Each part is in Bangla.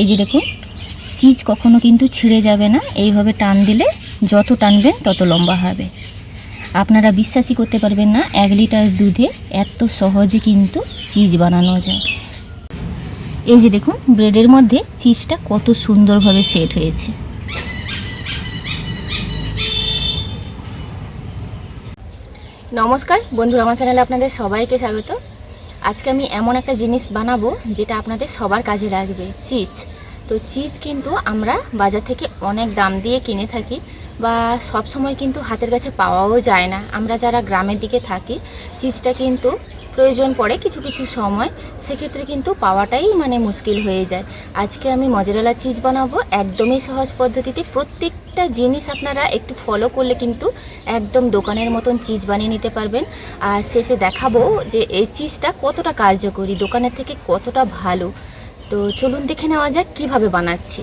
এই যে দেখুন, চিজ কখনো কিন্তু ছিঁড়ে যাবে না। এইভাবে টান দিলে যত টানবেন তত লম্বা হবে। আপনারা বিশ্বাসই করতে পারবেন না, এক লিটার দুধে এত সহজে কিন্তু চিজ বানানো যায়। এই যে দেখুন, ব্রেডের মধ্যে চিজটা কত সুন্দরভাবে সেট হয়েছে। নমস্কার, বন্ধুরা, আমার চ্যানেলে আপনাদের সবাইকে স্বাগত। আজকে আমি এমন একটা জিনিস বানাবো যেটা আপনাদের সবার কাজে লাগবে, চিজ। তো চিজ কিন্তু আমরা বাজার থেকে অনেক দাম দিয়ে কিনে থাকি বা সব সময় কিন্তু হাতের কাছে পাওয়াও যায় না। আমরা যারা গ্রামের দিকে থাকি, চিজটা কিন্তু প্রয়োজন পড়ে কিছু কিছু সময়, সেক্ষেত্রে কিন্তু পাওয়াটাই মানে মুশকিল হয়ে যায়। আজকে আমি মজারেলা চিজ বানাবো, একদমই সহজ পদ্ধতিতে প্রত্যেকটা জিনিস আপনারা একটু ফলো করলে কিন্তু একদম দোকানের মতন চিজ বানিয়ে নিতে পারবেন। আর শেষে দেখাবো যে এই চিজটা কতটা কার্যকরী, দোকানের থেকে কতটা ভালো। তো চলুন দেখে নেওয়া যাক কীভাবে বানাচ্ছি।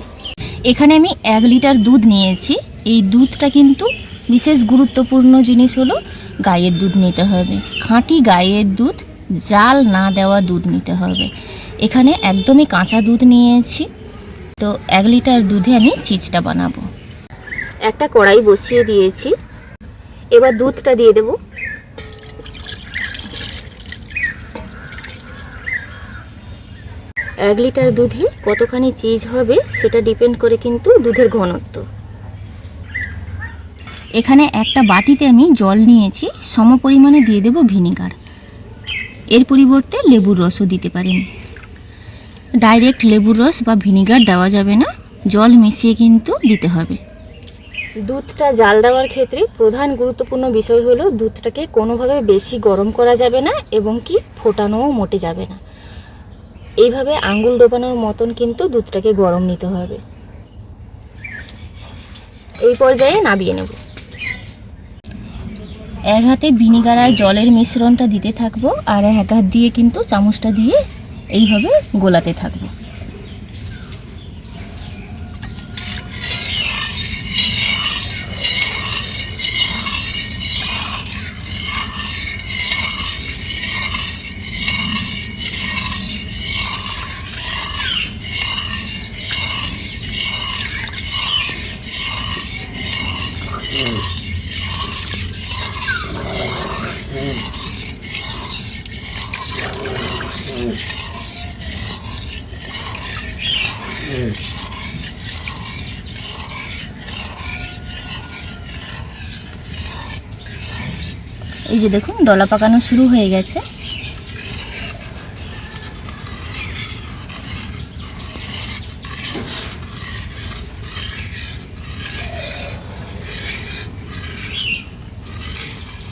এখানে আমি এক লিটার দুধ নিয়েছি। এই দুধটা কিন্তু বিশেষ গুরুত্বপূর্ণ জিনিস হলো গায়ের দুধ নিতে হবে। খাঁটি গায়ের দুধ, জাল না দেওয়া দুধ নিতে হবে। এখানে একদমই কাঁচা দুধ নিয়েছি। তো এক লিটার দুধে আমি চিজটা বানাবো। একটা কড়াই বসিয়ে দিয়েছি। এবার দুধটা দিয়ে দেব। এক লিটার দুধে কতখানি চিজ হবে সেটা ডিপেন্ড করে কিন্তু দুধের ঘনত্ব। এখানে একটা বাটিতে আমি জল নিয়েছি, সম পরিমাণে দিয়ে দেব ভিনিগার। এর পরিবর্তে লেবুর রসও দিতে পারেন। ডাইরেক্ট লেবুর রস বা ভিনিগার দেওয়া যাবে না, জল মিশিয়ে কিন্তু দিতে হবে। দুধটা জাল দেওয়ার ক্ষেত্রে প্রধান গুরুত্বপূর্ণ বিষয় হলো দুধটাকে কোনোভাবে বেশি গরম করা যাবে না এবং কি ফোটানোও মোটে যাবে না। এইভাবে আঙ্গুল ডোবানোর মতন কিন্তু দুধটাকে গরম নিতে হবে। এই পর্যায়ে নাবিয়ে নেব। এক হাতে ভিনিগার আর জলের মিশ্রণটা দিতে থাকব আর এক হাত দিয়ে কিন্তু চামচটা দিয়ে এইভাবে গোলাতে থাকব। এই যে দেখুন, ডলা পাকানো শুরু হয়ে গেছে।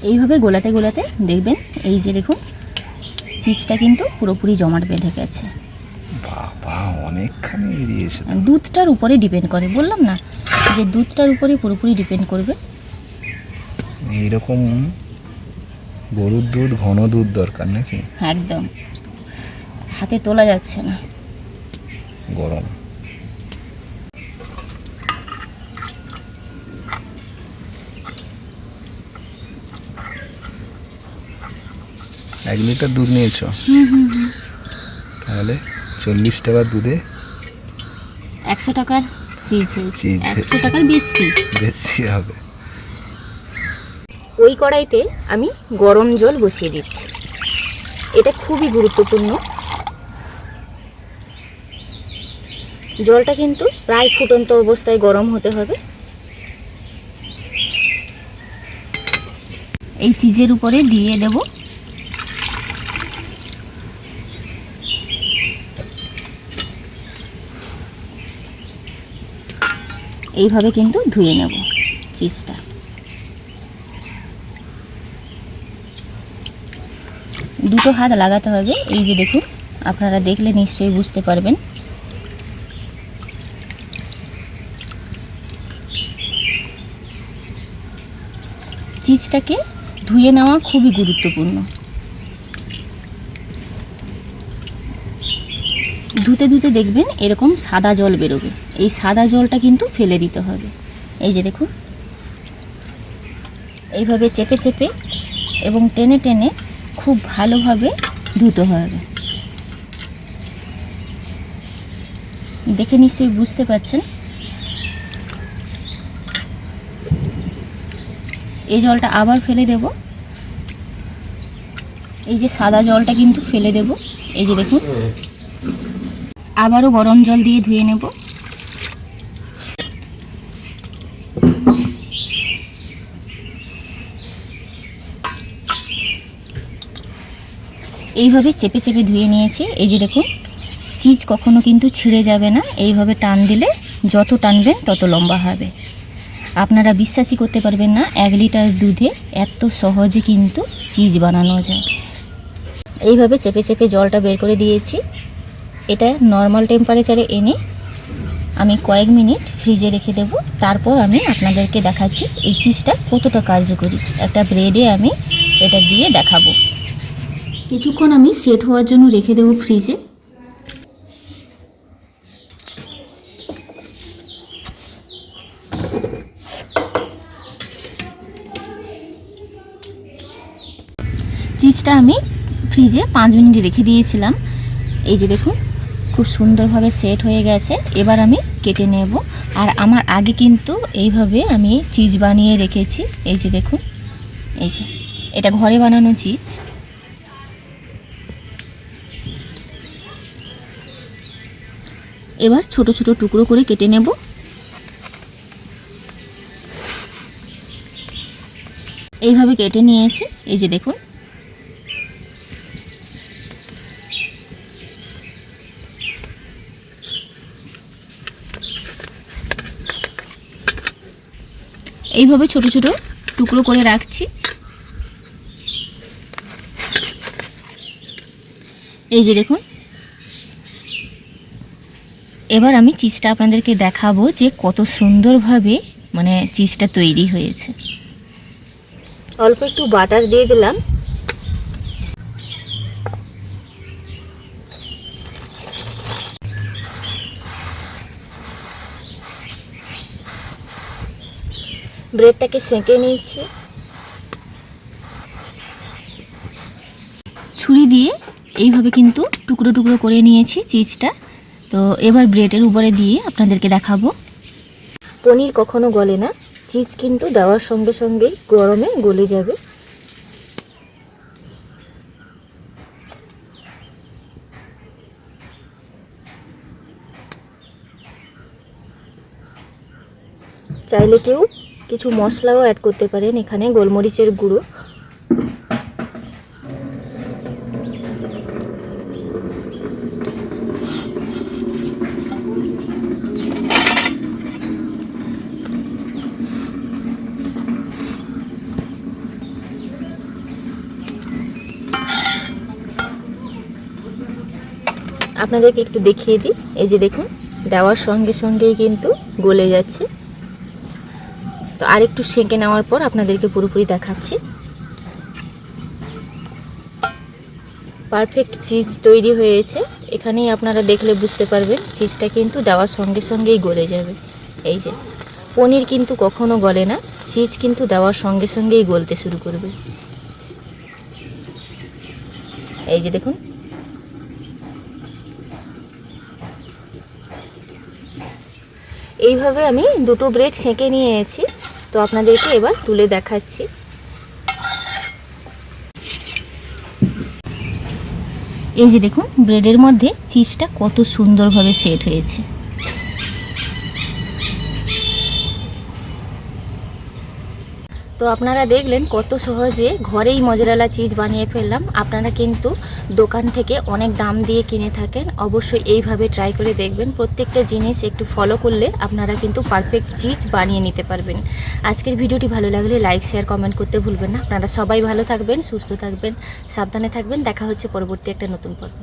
এইভাবে গোলাতে গোলাতে দেখবেন, এই যে দেখুন, চিজটা কিন্তু পুরোপুরি জমাট বেঁধে গেছে। অনেকখানি বেরিয়েছে। দুধটার উপরে ডিপেন্ড করে বললাম না? যে দুধটার উপরে পুরোপুরি ডিপেন্ড করবে? এইরকম গরুর দুধ ঘন দুধ দরকার নাকি? একদম। হাতে তোলা যাচ্ছে না। গরম। এক লিটার দুধ নিয়েছো? তাহলে? চল্লিশ টাকা দুধে। একশো টাকার চিজ হয়েছে। একশো টাকার বেশি। বেশি হবে। ওই কড়াইতে আমি গরম জল বসিয়ে দিচ্ছি। এটা খুবই গুরুত্বপূর্ণ। জলটা কিন্তু প্রায় ফুটন্ত অবস্থায় গরম হতে হবে। এই চিজের উপরে দিয়ে দেব এইভাবে কিন্তু ধুয়ে নেব চিজটা। দুটো হাত লাগাতে হবে, এই যে দেখুন, আপনারা দেখলে নিশ্চয়ই বুঝতে পারবেন। চিজটাকে ধুয়ে নেওয়া খুবই গুরুত্বপূর্ণ। ধুতে ধুতে দেখবেন এরকম সাদা জল বেরোবে। এই সাদা জলটা কিন্তু ফেলে দিতে হবে। এই যে দেখুন। এইভাবে চেপে চেপে এবং টেনে টেনে খুব ভালোভাবে ধুতে হবে। দেখে নিশ্চয়ই বুঝতে পাচ্ছেন এই জলটা আবার ফেলে দেব। এই যে সাদা জলটা কিন্তু ফেলে দেব। এই যে দেখুন। আবারও গরম জল দিয়ে ধুয়ে নেব। এইভাবে চেপে চেপে ধুয়ে নিয়েছি। এই যে দেখুন, চিজ কখনো কিন্তু ছিঁড়ে যাবে না। এইভাবে টান দিলে যত টানবেন তত লম্বা হবে। আপনারা বিশ্বাসই করতে পারবেন না, এক লিটার দুধে এত সহজে কিন্তু চিজ বানানো যায়। এইভাবে চেপে চেপে জলটা বের করে দিয়েছি। এটা নর্মাল টেম্পারেচারে এনে আমি কয়েক মিনিট ফ্রিজে রেখে দেব। তারপর আমি আপনাদেরকে দেখাচ্ছি এই চিজটা কতটা কার্যকরী। একটা ব্রেডে আমি এটা দিয়ে দেখাবো। কিছুক্ষণ আমি সেট হওয়ার জন্য রেখে দেবো ফ্রিজে চিজটা আমি ফ্রিজে পাঁচ মিনিট রেখে দিয়েছিলাম। এই যে দেখুন খুব সুন্দরভাবে সেট হয়ে গেছে। এবার আমি কেটে নেব। আর আমার আগে কিন্তু এইভাবে আমি চিজ বানিয়ে রেখেছি। এই যে দেখুন, এই যে, এটা ঘরে বানানো চিজ। এবার ছোট ছোট টুকরো করে কেটে নেব। এইভাবে কেটে নিয়েছি। এই যে দেখুন এইভাবে ছোট ছোট টুকরো করে রাখছি। এই যে দেখুন। এবার আমি চিজটা আপনাদেরকে দেখাবো যে কত সুন্দরভাবে মানে চিজটা তৈরি হয়েছে। অল্প একটু বাটার দিয়ে দিলাম। ব্রেডটাকে সেঁকে নিয়েছি। ছুরি দিয়ে এইভাবে কিন্তু টুকরো টুকরো করে নিয়েছি চিজটা। তো এবার ব্রেডের উপরে দিয়ে আপনাদেরকে দেখাবো। পনির কখনো গলে না চিজ কিন্তু দেওয়ার সঙ্গে সঙ্গেই গরমে গলে যাবে। চাইলে কেউ কিছু মশলাও অ্যাড করতে পারেন এখানে, গোলমরিচের গুঁড়ো। আপনাদেরকে একটু দেখিয়ে দিই। এই যে দেখুন, দেওয়ার সঙ্গে সঙ্গেই কিন্তু গলে যাচ্ছে। তো আরেকটু সেঁকে নেওয়ার পর আপনাদেরকে পুরোপুরি দেখাচ্ছি। পারফেক্ট চিজ তৈরি হয়েছে। এখানেই আপনারা দেখলে বুঝতে পারবেন চিজটা কিন্তু দেওয়ার সঙ্গে সঙ্গেই গলে যাবে। এই যে, পনির কিন্তু কখনো গলে না চিজ কিন্তু দেওয়ার সঙ্গে সঙ্গেই গলতে শুরু করবে। এই যে দেখুন। এইভাবে আমি দুটো ব্রেড সেঁকে নিয়েছি। তো আপনাদেরকে এবার তুলে দেখাচ্ছি। এই যে দেখুন ব্রেডের মধ্যে চিজটা কত সুন্দরভাবে সেট হয়েছে। তো আপনারা দেখলেন কত সহজে ঘরেই মজরালা চিজ বানিয়ে ফেললাম। আপনারা কিন্তু দোকান থেকে অনেক দাম দিয়ে কিনে থাকেন। অবশ্যই এইভাবে ট্রাই করে দেখবেন। প্রত্যেকটা জিনিস একটু ফলো করলে আপনারা কিন্তু পারফেক্ট চিজ বানিয়ে নিতে পারবেন। আজকের ভিডিওটি ভালো লাগলে লাইক শেয়ার কমেন্ট করতে ভুলবেন না। আপনারা সবাই ভালো থাকবেন, সুস্থ থাকবেন, সাবধানে থাকবেন। দেখা হচ্ছে পরবর্তী একটা নতুন পর্ব।